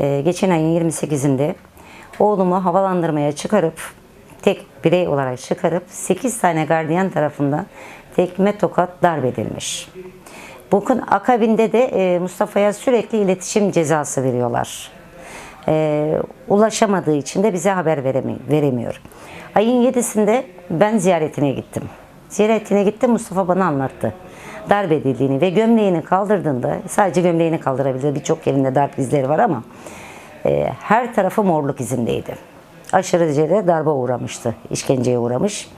Ee, geçen ayın 28'inde oğlumu havalandırmaya çıkarıp tek birey olarak çıkarıp 8 tane gardiyan tarafından tekme tokat darp edilmiş. Bunun akabinde de e, Mustafa'ya sürekli iletişim cezası veriyorlar. E, ulaşamadığı için de bize haber veremi- veremiyor. Ayın 7'sinde ben ziyaretine gittim. Ziyaretine gittim Mustafa bana anlattı. Darp edildiğini ve gömleğini kaldırdığında sadece gömleğini kaldırabildi. Birçok yerinde darp izleri var ama e, her tarafı morluk izindeydi. Aşırı derecede darbe uğramıştı. işkenceye uğramış.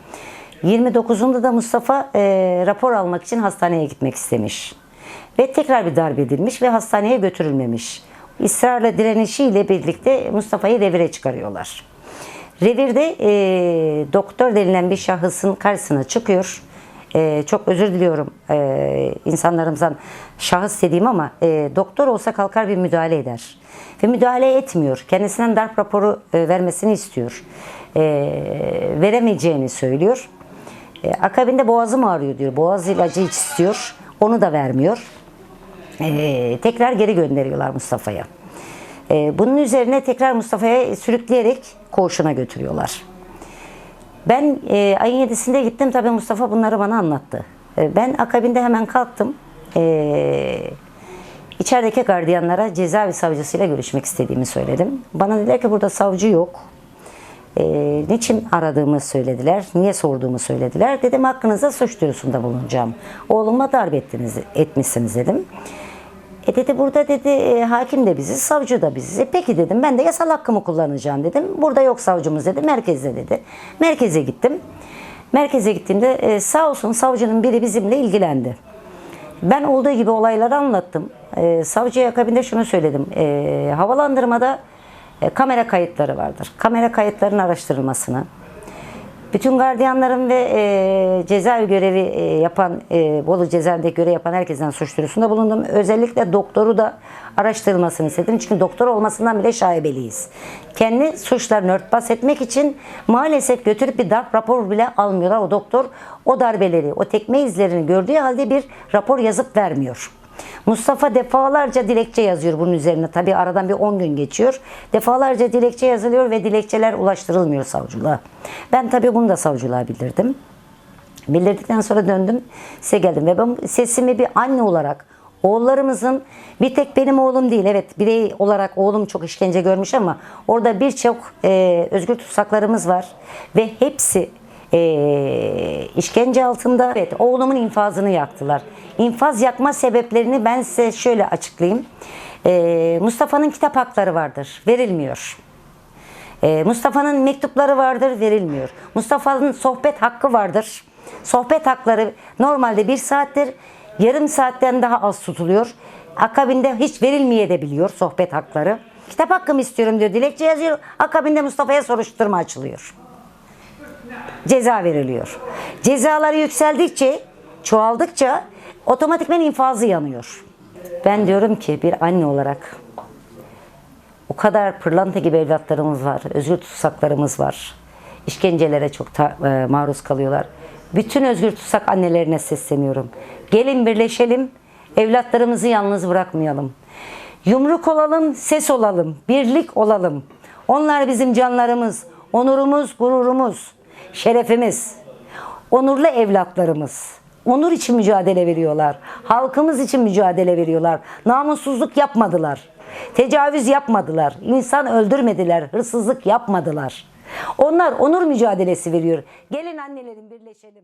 29'unda da Mustafa e, rapor almak için hastaneye gitmek istemiş. Ve tekrar bir darp edilmiş ve hastaneye götürülmemiş. İsrarla direnişiyle birlikte Mustafa'yı revire çıkarıyorlar. Revirde e, doktor denilen bir şahısın karşısına çıkıyor. E, çok özür diliyorum e, insanlarımızdan şahıs dediğim ama e, doktor olsa kalkar bir müdahale eder. Ve müdahale etmiyor. Kendisinden darp raporu e, vermesini istiyor. E, veremeyeceğini söylüyor. E, akabinde boğazım ağrıyor diyor. Boğaz ilacı iç istiyor. Onu da vermiyor. E, tekrar geri gönderiyorlar Mustafa'ya. E, bunun üzerine tekrar Mustafa'ya sürükleyerek koğuşuna götürüyorlar. Ben e, ayın 7'sinde gittim tabii Mustafa bunları bana anlattı. E, ben akabinde hemen kalktım. E, içerideki gardiyanlara cezaevi savcısıyla görüşmek istediğimi söyledim. Bana dediler ki burada savcı yok. E, niçin aradığımı söylediler, niye sorduğumu söylediler. Dedim hakkınızda suç duyurusunda bulunacağım. Oğluma darp ettiniz, etmişsiniz dedim. E dedi burada dedi e, hakim de biziz, savcı da biziz. E peki dedim ben de yasal hakkımı kullanacağım dedim. Burada yok savcımız dedi, merkezde dedi. Merkeze gittim. Merkeze gittiğimde e, sağ olsun savcının biri bizimle ilgilendi. Ben olduğu gibi olayları anlattım. E, savcıya akabinde şunu söyledim. E, havalandırmada e, kamera kayıtları vardır. Kamera kayıtlarının araştırılmasını, bütün gardiyanların ve e, cezaevi görevi e, yapan, e, Bolu cezaevindeki görev yapan herkesten suç duyurusunda bulundum. Özellikle doktoru da araştırılmasını istedim. Çünkü doktor olmasından bile şaibeliyiz. Kendi suçlarını örtbas etmek için maalesef götürüp bir darp raporu bile almıyorlar. O doktor o darbeleri, o tekme izlerini gördüğü halde bir rapor yazıp vermiyor. Mustafa defalarca dilekçe yazıyor bunun üzerine. Tabi aradan bir 10 gün geçiyor. Defalarca dilekçe yazılıyor ve dilekçeler ulaştırılmıyor savcılığa. Ben tabi bunu da savcılığa bildirdim. Bildirdikten sonra döndüm size geldim ve ben sesimi bir anne olarak oğullarımızın bir tek benim oğlum değil evet birey olarak oğlum çok işkence görmüş ama orada birçok e, özgür tutsaklarımız var ve hepsi e, işkence altında. Evet oğlumun infazını yaktılar. İnfaz yakma sebeplerini ben size şöyle açıklayayım. E, Mustafa'nın kitap hakları vardır. Verilmiyor. E, Mustafa'nın mektupları vardır. Verilmiyor. Mustafa'nın sohbet hakkı vardır. Sohbet hakları normalde bir saattir. Yarım saatten daha az tutuluyor. Akabinde hiç verilmeye de biliyor sohbet hakları. Kitap hakkımı istiyorum diyor. Dilekçe yazıyor. Akabinde Mustafa'ya soruşturma açılıyor ceza veriliyor. Cezaları yükseldikçe, çoğaldıkça otomatikmen infazı yanıyor. Ben diyorum ki bir anne olarak o kadar pırlanta gibi evlatlarımız var, özgür tutsaklarımız var. İşkencelere çok ta- e, maruz kalıyorlar. Bütün özgür tutsak annelerine sesleniyorum. Gelin birleşelim, evlatlarımızı yalnız bırakmayalım. Yumruk olalım, ses olalım, birlik olalım. Onlar bizim canlarımız, onurumuz, gururumuz, şerefimiz. Onurlu evlatlarımız. Onur için mücadele veriyorlar. Halkımız için mücadele veriyorlar. Namussuzluk yapmadılar. Tecavüz yapmadılar. İnsan öldürmediler. Hırsızlık yapmadılar. Onlar onur mücadelesi veriyor. Gelin annelerin birleşelim.